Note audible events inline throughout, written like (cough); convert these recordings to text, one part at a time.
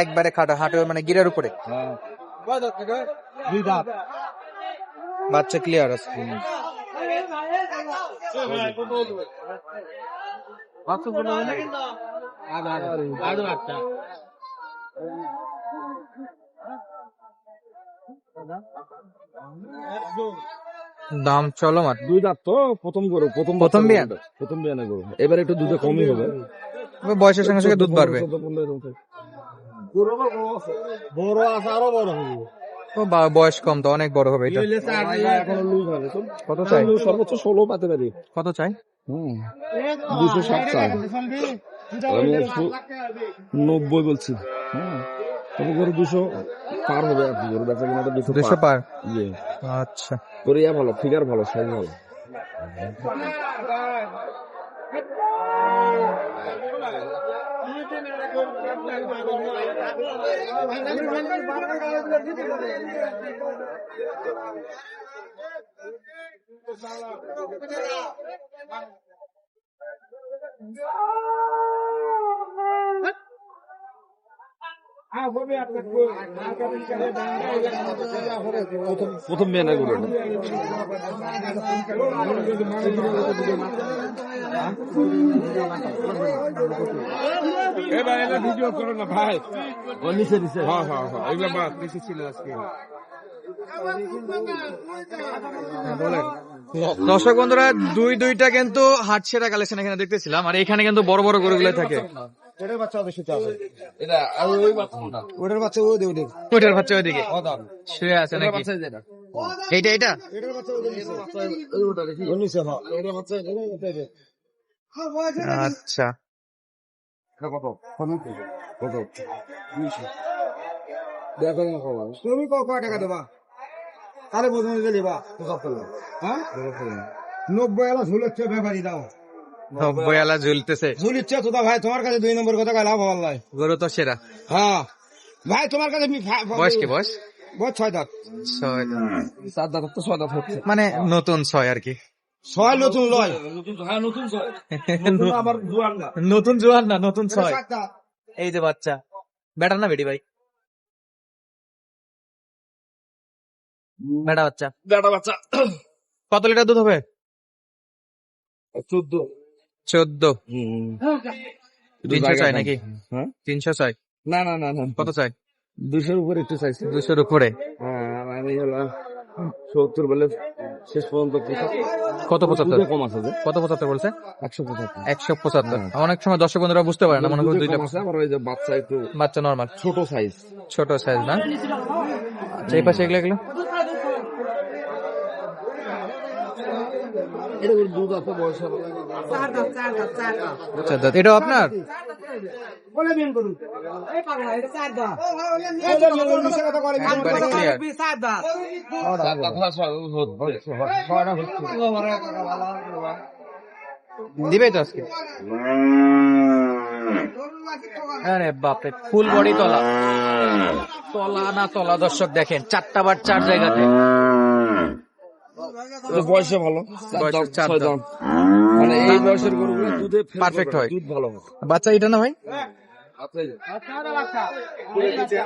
একবারে খাটো হাঁটু মানে গিরার উপরে। হ্যাঁ। বাচ্চা ক্লিয়ার আছে। বাচ্চাগুলো দাম চলো মার দুই দাঁত তো? প্রথম গরু প্রথম প্রথম বিয়ান? প্রথম বিয়ানে গরু। এবার একটু দুধে কমই হবে। বয়সের সঙ্গে সঙ্গে দুধ বাড়বে। বড় আছে। আরও বড় হবে। ও বা- বয়স কম তো অনেক বড় হবে এটা। এখনও লুজ হবে। তো। কত চাই? সর্বোচ্চ ষোলো পাতে পারি। কত চাই? হুম। দুশো ষাট চাই। নব্বই বলছি। হ্যাঁ তবে গরু দুশো পার হবে আর কি গরু বেচা কিনাটা দুশো দুশো পার। ইয়ে আচ্ছা। গরু ইয়া ভালো ফিগার ভালো সাইজ ভালো। প্রথম প্রথম বিয়ানে গরু এটা। ভিডিও করো না ভাই। নিচে নিচে। হ্যাঁ হ্যাঁ হ্যাঁ এগুলো বাদ বেশি ছিল আজকে দর্শক বন্ধুরা দুই দুইটা কিন্তু হাট সেরা কালেকশন এখানে দেখতেছিলাম আর এখানে কিন্তু বড় বড় গরুগুলো থাকে। এটার বাচ্চা ওদের সাথে আছে এটা ওই বাচ্চাটা ওটার বাচ্চা ও দেউ দেউ বাচ্চা ওইদিকে শুয়ে আছে নাকি? এইটা এটা এটার বাচ্চা ওদের নিচে ওটা দেখি। ওর নিচে হ্যাঁ। আচ্ছা। এটা কত? কত? দেখো না তুমি ক কয় টাকা দেবা? তাহলে বোঝানো গেলি বা? হ্যাঁ? নব্বই এলা ঝুলেচ্ছে ব্যাপারি দাও। নব্বই আলা ঝুলতেছে। ঝুলিচ্ছে তো ভাই তোমার কাছে দুই নম্বর কথা লাভ হওয়ার লাই গরু তো সেরা। হ্যাঁ। ভাই তোমার কাছে বয়স কি বয়স? বয়স ছয় দাঁত। ছয় চার দাঁত তো ছয় দাঁত হচ্ছে। মানে নতুন ছয় আর কি। ছয় নতুন লয়। হ্যাঁ নতুন ছয়। (laughs) আবার জোয়ান না। নতুন জোয়ান না নতুন ছয়। এই যে বাচ্চা। বেটা না বেটি ভাই? বেটা বাচ্চা। বেটা বাচ্চা। কত লিটার দুধ হবে? চোদ্দ। চোদ্দ। তিনশো চাই নাকি? হ্যাঁ? তিনশো চাই? না না না না কত চাই? দুশোর উপরে একটু চাইছি। দুশোর উপরে? হ্যাঁ আমি হলো সত্তর বলে শেষ পর্যন্ত কত পঁচাত্তর? কম আছে কত পঁচাত্তর বলছে? একশো পঁচাত্তর। একশো পঁচাত্তর। অনেক সময় দর্শক বন্ধুরা বুঝতে পারে না মনে করি দুইটা আবার ওই যে বাচ্চা একটু বাচ্চা নর্মাল ছোট সাইজ ছোট সাইজ না? আচ্ছা এই পাশে এগুলো এগুলো? এটা ওর দুধ আছে বয়স হবে দাদা এটাও আপনার? বলে করুন দিবে তো আজকে। আরে বাপরে ফুল বডি তলা। তলা না তলা দর্শক দেখেন চারটা বার চার জায়গাতে। বয়সে ভালো? মানে এই বয়সের গরুগুলো দুধে না, হয়। দুধ ভালো হয় বাচ্চা এটা না ভাই? এই যে।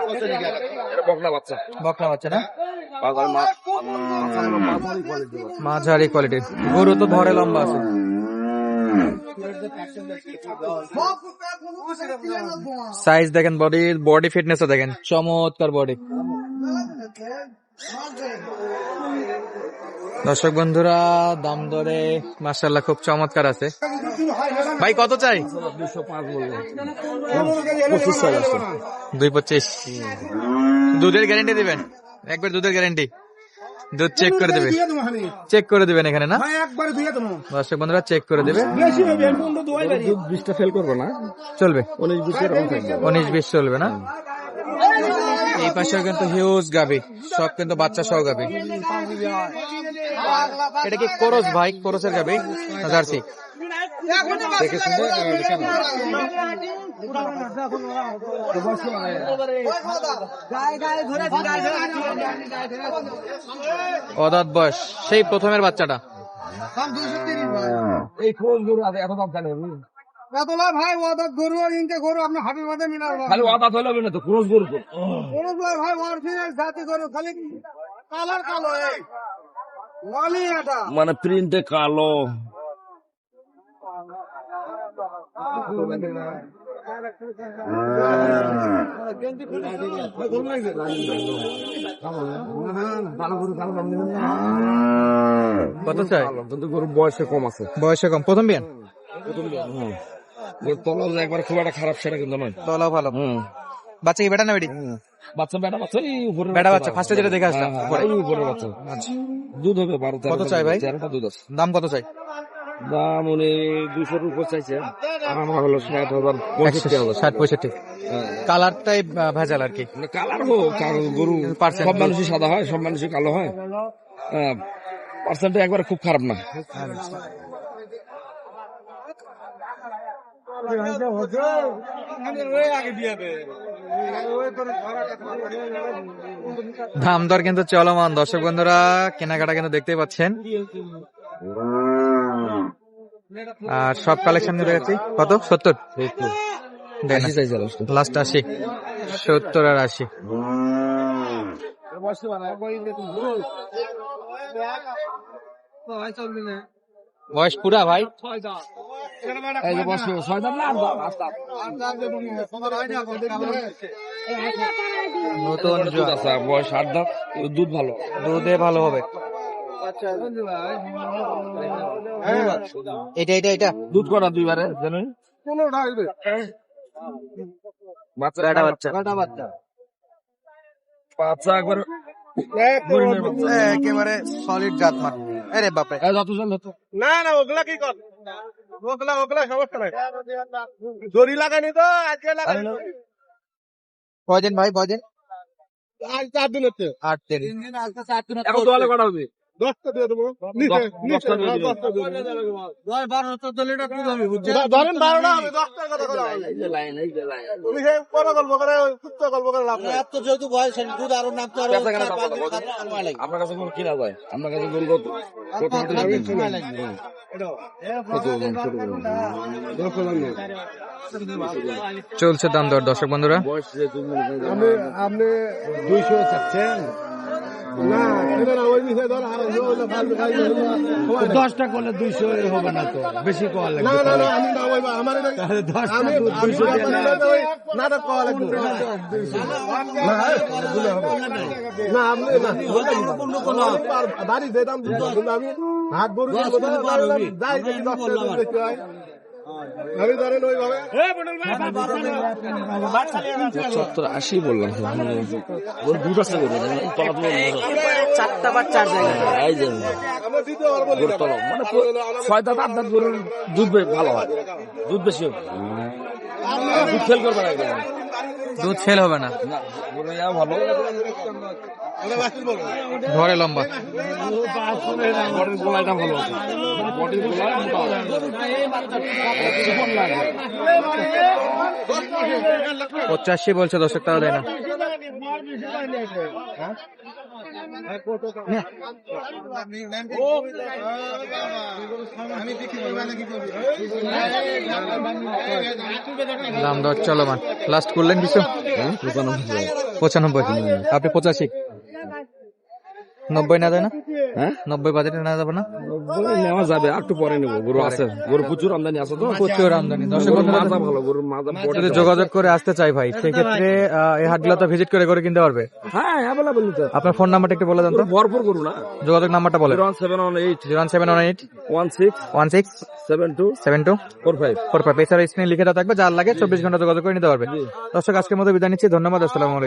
এটা বকনা বাচ্চা। বকলা বাচ্চা না? বাজার মা মাঝারি কোয়ালিটি মাঝারি কোয়ালিটির গরু তো ধরে লম্বা আছে। সাইজ দেখেন বডি বডি ফিটনেস দেখেন। চমৎকার বডি দর্শক বন্ধুরা দাম দরে মাসাল্লাহ খুব চমৎকার আছে। ভাই কত চাই? দুই পঁচিশ। দুধের গ্যারেন্টি দিবেন? একবার দুধের গ্যারেন্টি দুধ চেক করে দেবে। চেক করে দিবেন এখানে না? দর্শক বন্ধুরা চেক করে দেবে। বিশটা ফেল করবে না। চলবে। উনিশ বিশ চলবে না? এই পাশে কিন্তু হিউজ গাবি। সব কিন্তু বাচ্চা সহ গাবি। এটা কি করস ভাই? করসের গাবি? জার্সি। অদাত বয়স। সেই প্রথমের বাচ্চাটা। এই আছে, এত দাম জানি ভাই গরু ইনকে গরু আপনি হাটের খালি আদা হইলে না তো ক্রোশ গরু তো। ভাই অরিজিনাল জাতি গরু খালি কালার কালো এই। মালি এটা। মানে প্রিন্টে কালো। কত চাই? কিন্তু গরু বয়সে কম আছে। বয়সে কম। প্রথম বিয়ান? হুম। গরুর তলা একবার খুব একটা খারাপ সেটা কিন্তু নয়। তলাও ভালো। হুম। বাচ্চা কি বেটা না বেটি? বাচ্চা বেটা বাচ্চা এই উপরে বেটা বাচ্চা, এ যেটা দেখে আসলাম, হ্যাঁ, উপরে। উপরে বাচ্চা। দুধ হবে বারো কত চাই ভাই? তেরোটা দুধ আছে। দাম কত চাই? দাম উনি দুশোর উপর চাইছে। আর আমরা হলো ষাট হাজার পঁয়ষট্টি হাজার। ষাট পঁয়ষট্টি। হ্যাঁ। কালারটাই ভেজাল আর কি। মানে কালার হোক গরু সব মানুষই সাদা হয় সব মানুষই কালো হয়। পার্সেন্টটা একবার খুব খারাপ না। দাম দর কিন্তু চলমান। দর্শক বন্ধুরা কেনাকাটা কিন্তু দেখতে পাচ্ছেন। আর সব কালেকশন নিয়ে গেছি কত? সত্তর। লাস্ট আশি। সত্তর আর আশি। বয়স পুরা ভাই। এই যে না। নতুন দুধ আছে, বয়স আট দুধ ভালো দুধে ভালো হবে এটা এটা এটা দুধ করা দুইবারে জানেন বাচ্চা বেটা বাচ্চা বাচ্চা একবার একেবারে সলিড জাত মান আরে বাপরে যত না না ওগুলা কি কর? ওগুলা ওগুলা সমস্যা নাই। দড়ি লাগানি তো আজকে লাগানি কয়দিন ভাই কয়দিন? আজ চার দিন হচ্ছে। আট দিন এখন দোয়ালে কটা হবে দশটা দিয়ে দেবো। ধরেন বারোটা হবে দশটার কথা বলা হয়। গল্প করে সুস্থ গল্প করে লাভ নেই। তো যেহেতু বয়স দুধ আরও আরও। আপনার কাছে কোনো কিনা যায়? আপনার গরু কত। চলছে দাম দর দর্শক বন্ধুরা। আপনি দুইশো চাচ্ছেন। দশটা করলে দুইশো হবে না তো বেশি পার- বাড়ি যেতাম আমি হাত গরু যাই সত্তর আশি বললাম চারটা বা চার জায়গা মানে ছয় দাঁত আট গরুর দুধ ভালো হয়। দুধ বেশি হবে। দুধ ফেল করবে না একদম দুধ ফেল হবে না। ঘরে লম্বা। পঁচাশি বলছে দর্শক তাও দেয় না। দাম দর চলমান। লাস্ট করলেন কিছু? পঁচানব্বই। আপনি পঁচাশি। নব্বই না দেয় না? হ্যাঁ? নব্বই বাজেটে না যাবে না? নব্বই নেওয়া যাবে একটু পরে নেব গরু আছে। গরু প্রচুর আমদানি আছে তো? প্রচুর আমদানি দর্শক গরুর ভালো গরুর মাজা যদি যোগাযোগ করে আসতে চাই ভাই সেক্ষেত্রে এই হাটগুলোতে ভিজিট করে করে কিনতে পারবে। হ্যাঁ অ্যাভেলেবল তো আপনার ফোন নাম্বারটা একটু বলে দেন তো। ভরপুর গরু না? যোগাযোগ নাম্বারটা বলে one seven one eight. One seven one eight. One six. One six. Seven two. Seven two. Four five. Four five. এছাড়া স্ক্রিনে লিখে দেওয়া থাকবে যার লাগে চব্বিশ ঘণ্টা যোগাযোগ করে নিতে পারবে। দর্শক আজকের মতো বিদায় নিচ্ছি। ধন্যবাদ আসসালামু আলাইকুম।